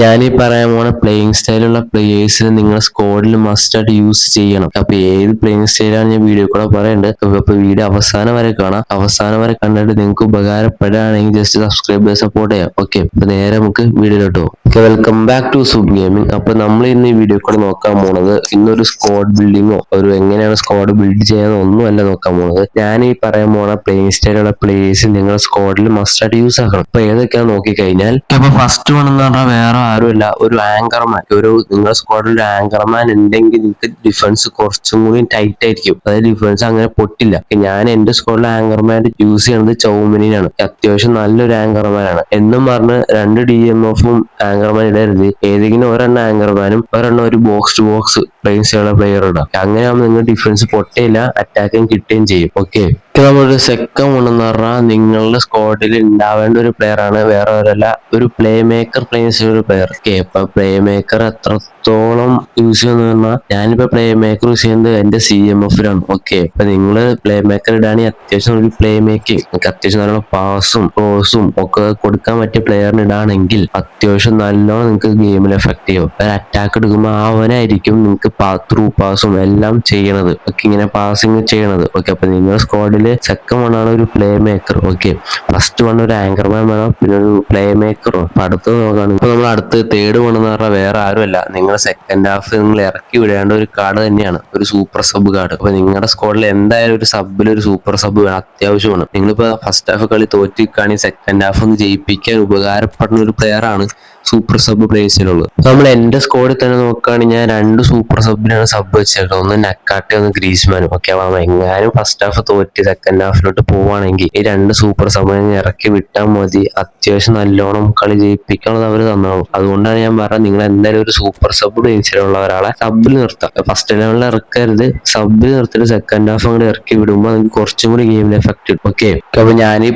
ഞാൻ ഈ പറയാൻ പോണ പ്ലേയിങ് സ്റ്റൈലുള്ള പ്ലേയേഴ്സ് നിങ്ങൾ സ്കോഡിൽ മസ്റ്റ് ആയിട്ട് യൂസ് ചെയ്യണം. അപ്പൊ ഏത് പ്ലേയിങ് സ്റ്റൈലാണ് ഞാൻ വീഡിയോ കൂടെ പറയുന്നുണ്ട് അപ്പൊ വീഡിയോ അവസാനം വരെ കാണാം. അവസാനം വരെ കണ്ടിട്ട് നിങ്ങൾക്ക് ഉപകാരപ്പെടുകയാണെങ്കിൽ ജസ്റ്റ് സബ്സ്ക്രൈബ് സപ്പോർട്ട് ചെയ്യാം. ഓക്കെ അപ്പൊ നേരെ നമുക്ക് വീഡിയോയിലോട്ട് പോകും okay welcome back to Zoob gaming അപ്പൊ നമ്മൾ ഇന്ന് ഈ വീഡിയോ കൂടെ നോക്കാൻ പോണത് ഇന്നൊരു സ്കോഡ് ബിൽഡിങ്ങോ ഒരു എങ്ങനെയാണ് സ്കോഡ് ബിൽഡ് ചെയ്യാനോ ഒന്നുമല്ല നോക്കാൻ പോണത്. ഞാൻ ഈ പറയാൻ പോണ പ്ലേയിങ് സ്റ്റൈലുള്ള പ്ലേയേഴ്സ് നിങ്ങൾ സ്കോഡിൽ മസ്റ്റ് ആയിട്ട് യൂസ് ആക്കണം. അപ്പൊ ഏതൊക്കെയാണ് നോക്കിക്കഴിഞ്ഞാൽ അപ്പൊ ഫസ്റ്റ് വൺ എന്ന് പറഞ്ഞാൽ വേറെ ആരുമല്ല. ഒരു ആങ്കർമാൻ ഒരു നിങ്ങളുടെ സ്ക്വാഡിൽ ഒരു ആങ്കർമാൻ ഉണ്ടെങ്കിൽ നിങ്ങൾക്ക് ഡിഫൻസ് കുറച്ചും കൂടി ടൈറ്റ് ആയിരിക്കും. അതായത് ഡിഫൻസ് അങ്ങനെ പൊട്ടില്ല. ഞാൻ എന്റെ സ്ക്വാഡിൽ ആങ്കർമാൻ യൂസ് ചെയ്യുന്നത് ചൗമിനിനാണ് അത്യാവശ്യം നല്ലൊരു ആങ്കർമാനാണ് എന്നും പറഞ്ഞ് രണ്ട് ഡി എം എഫും ആങ്കർമാൻ ഇടരുത്. ഏതെങ്കിലും ഒരെണ്ണം ആങ്കർമാനും ഒരെണ്ണം ഒരു ബോക്സ് ടു ബോക്സ് ചെയ്യുന്ന പ്ലെയർ ഇടാം. അങ്ങനെ ആകുമ്പോൾ നിങ്ങൾ ഡിഫൻസ് പൊട്ടയില്ല അറ്റാക്കും കിട്ടുകയും ചെയ്യും. ഓക്കെ? നമ്മളൊരു സെക്കൻഡ് എന്ന് പറഞ്ഞാൽ നിങ്ങളുടെ സ്ക്വാഡിൽ ഉണ്ടാവേണ്ട ഒരു പ്ലെയർ ആണ്. വേറെ ഒരല്ല ഒരു പ്ലേ മേക്കർ പ്ലേസ് ഒരു പ്ലെയർ പ്ലേ മേക്കർ എത്രത്തോളം യൂസ് ചെയ്യുന്നു പറഞ്ഞാൽ ഞാനിപ്പോ പ്ലേ മേക്കർ യൂസ് ചെയ്യുന്നത് എന്റെ സി എം എഫിലാണ് ഓക്കെ അപ്പൊ നിങ്ങൾ പ്ലേ മേക്കർ ഇടാണെങ്കിൽ അത്യാവശ്യം ഒരു പ്ലേ മേക്കിംഗ് അത്യാവശ്യം നല്ല പാസും ക്രോസും ഒക്കെ കൊടുക്കാൻ പറ്റിയ പ്ലെയറിന് ഇടാണെങ്കിൽ അത്യാവശ്യം നല്ലോണം നിങ്ങൾക്ക് ഗെയിമിൽ എഫക്ട് ചെയ്യും. അറ്റാക്ക് എടുക്കുമ്പോൾ അവനായിരിക്കും നിങ്ങൾക്ക് ത്രൂ പാസും എല്ലാം ചെയ്യണത്. ഒക്കെ ഇങ്ങനെ പാസിങ് ചെയ്യണത്. ഓക്കെ അപ്പൊ നിങ്ങളുടെ സ്ക്വാഡിൽ സെക്കൻഡ് വൺ ആണ് ഒരു playmaker okay first one ഒരു ആങ്കർമാൻ വേണം പിന്നെ ഒരു പ്ലേ മേക്കറും അടുത്തത് നോക്കുകയാണ് ഇപ്പൊ നമ്മൾ അടുത്ത് തേർഡ് വൺ എന്ന് പറഞ്ഞാൽ വേറെ ആരുമല്ല. നിങ്ങൾ സെക്കൻഡ് ഹാഫ് നിങ്ങൾ ഇറക്കി വിടേണ്ട ഒരു കാർഡ് തന്നെയാണ്. ഒരു സൂപ്പർ സബ് കാർഡ്. അപ്പൊ നിങ്ങളുടെ സ്ക്വാഡിൽ എന്തായാലും ഒരു സബിൽ ഒരു സൂപ്പർ സബ് വേണം അത്യാവശ്യമാണ്. നിങ്ങളിപ്പോ ഫസ്റ്റ് ഹാഫ് കളി തോറ്റിക്കുകയാണെങ്കിൽ സെക്കൻഡ് ഹാഫ് ഒന്ന് ജയിപ്പിക്കാൻ ഉപകാരപ്പെടുന്ന ഒരു പ്ലെയർ ആണ് സൂപ്പർ സബ് പ്ലേസിലുള്ളത് നമ്മൾ എന്റെ സ്കോഡിൽ തന്നെ നോക്കുകയാണെങ്കിൽ ഞാൻ രണ്ട് സൂപ്പർ സബിനാണ് സബ് വെച്ചേക്കുന്നത് ഒന്ന് നക്കാട്ടി ഒന്ന് ഗ്രീസ്മാനും ഒക്കെ എങ്ങാനും ഫസ്റ്റ് ഹാഫ് തോറ്റി സെക്കൻഡ് ഹാഫിലോട്ട് പോവാണെങ്കിൽ ഈ രണ്ട് സൂപ്പർ സബിനെ ഇറക്കി വിട്ടാൽ മതി. അത്യാവശ്യം നല്ലോണം കളി ജയിപ്പിക്കാനുള്ളത് അവർ തന്നോളും. അതുകൊണ്ടാണ് ഞാൻ പറഞ്ഞത് നിങ്ങൾ എന്തായാലും ഒരു സൂപ്പർ സബ് പ്ലേസിലുള്ള ഒരാളെ സബിൽ നിർത്താം. ഫസ്റ്റ് ലെവലിൽ ഇറക്കരുത്. സബിൽ നിർത്തിയിട്ട് സെക്കൻഡ് ഹാഫ് അങ്ങോട്ട് ഇറക്കി വിടുമ്പോൾ നിങ്ങൾക്ക് കുറച്ചും കൂടി ഗെയിമിൽ കിട്ടും. ഓക്കെ? അപ്പൊ ഞാൻ ഈ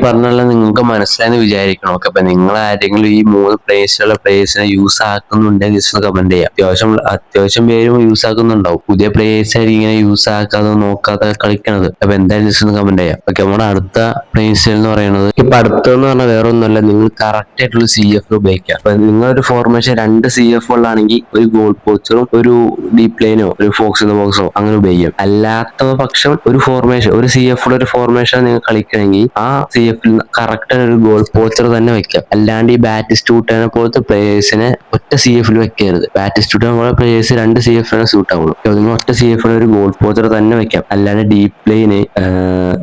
നിങ്ങൾക്ക് മനസ്സിലായെന്ന് വിചാരിക്കണം. ഓക്കെ അപ്പൊ നിങ്ങൾ ആരെങ്കിലും ഈ മൂന്ന് പ്ലേസിലുള്ള പ്ലേയേഴ്സിനെ യൂസ് ആക്കുന്നുണ്ടെങ്കിൽ ജസ്റ്റ് കമന്റ് ചെയ്യാം. അത്യാവശ്യം അത്യാവശ്യം പേരും യൂസ് ആക്കുന്നുണ്ടാവും. പുതിയ പ്ലേയേഴ്സ് ആയിരിക്കും ഇങ്ങനെ യൂസ് ആക്കാതെ നോക്കാതെ കളിക്കണത്. അപ്പൊ എന്തായാലും ജസ്റ്റ് ഒന്ന് കമന്റ് ചെയ്യാം. ഓക്കെ നമ്മുടെ അടുത്ത പ്ലേസ് എന്ന് പറയുന്നത് ഇപ്പൊ അടുത്തെന്ന് പറഞ്ഞാൽ വേറെ ഒന്നുമല്ല നിങ്ങൾ കറക്റ്റ് ആയിട്ടുള്ള സി എഫ് ഉപയോഗിക്കുക. അപ്പൊ നിങ്ങളൊരു ഫോർമേഷൻ രണ്ട് സി എഫ് ഉള്ളാണെങ്കിൽ ഒരു ഗോൾ പോസ്റ്ററും ഒരു ഡീപ് ലൈനോ ഒരു ഫോക്സ് ഇൻ ബോക്സോ അങ്ങനെ ഉപയോഗിക്കാം. അല്ലാത്ത പക്ഷം ഒരു ഫോർമേഷൻ ഒരു സി എഫ് ഉള്ള ഒരു ഫോർമേഷൻ നിങ്ങൾ കളിക്കണമെങ്കിൽ ആ സി എഫിൽ കറക്റ്റ് ഒരു ഗോൾ പോസ്റ്റർ തന്നെ വെക്കാം അല്ലാണ്ട് ഈ ബാറ്റിസ്റ്റൂട്ടനെ പോലത്തെ പ്ലേയേഴ്സിനെ ഒറ്റ സി എഫിൽ വെക്കരുത്. ബാറ്റിസ്റ്റൂട്ട് നമ്മളെ പ്ലേയേഴ്സ് രണ്ട് സി എഫിന് സൂട്ട് ആവുള്ളൂ നിങ്ങൾ ഒറ്റ സി എഫിന് ഒരു ഗോൾ പോസ്റ്റർ തന്നെ വെക്കാം. അല്ലാണ്ട് ഡീപ് പ്ലെയിന്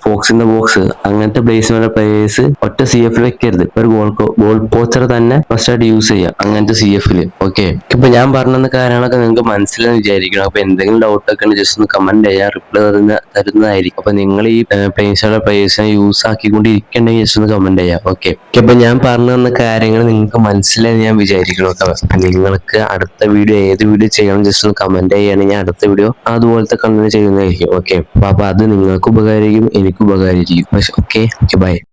ബോക്സ് ഇൻ ദ ബോക്സ് അങ്ങനത്തെ പ്ലേസിനുള്ള പ്ലേയേഴ്സ് ഒറ്റ സി എഫിൽ വെക്കരുത്. ഒരു ഗോൾ ഗോൾ പോച്ചർ തന്നെ ഫസ്റ്റ് ആയിട്ട് യൂസ് ചെയ്യാം അങ്ങനത്തെ സി എഫിൽ ഓക്കെ ഇപ്പൊ ഞാൻ പറഞ്ഞ കാര്യങ്ങളൊക്കെ നിങ്ങൾക്ക് മനസ്സിലെന്ന് വിചാരിക്കണം അപ്പൊ എന്തെങ്കിലും ഡൗട്ട് ഒക്കെ ഉണ്ടെങ്കിൽ ജസ്റ്റ് ഒന്ന് കമന്റ് ചെയ്യാം. റിപ്ലൈ തരുന്ന തരുന്നതായിരിക്കും. അപ്പൊ നിങ്ങൾ ഈ പ്ലേസിലുള്ള പ്ലേയേഴ്സിനെ യൂസ് ആക്കിക്കൊണ്ടിരിക്കണ്ടെങ്കിൽ ജസ്റ്റ് ഒന്ന് കമന്റ് ചെയ്യാം. ഓക്കെ അപ്പൊ ഞാൻ പറഞ്ഞു തന്ന കാര്യങ്ങൾ നിങ്ങൾക്ക് മനസ്സിലായി ഞാൻ വിചാരിക്കുന്നു നിങ്ങൾക്ക് അടുത്ത വീഡിയോ ഏത് വീഡിയോ ചെയ്യണം ജസ്റ്റ് ഒന്ന് കമന്റ് ചെയ്യുകയാണെങ്കിൽ അടുത്ത വീഡിയോ അതുപോലത്തെ കണ്ടന്റ് ചെയ്യുന്നതായിരിക്കും. ഓക്കെ അപ്പൊ അത് നിങ്ങൾക്ക് ഉപകാരിക്കും എനിക്ക് ഉപകാരിക്കും. Okay okay bye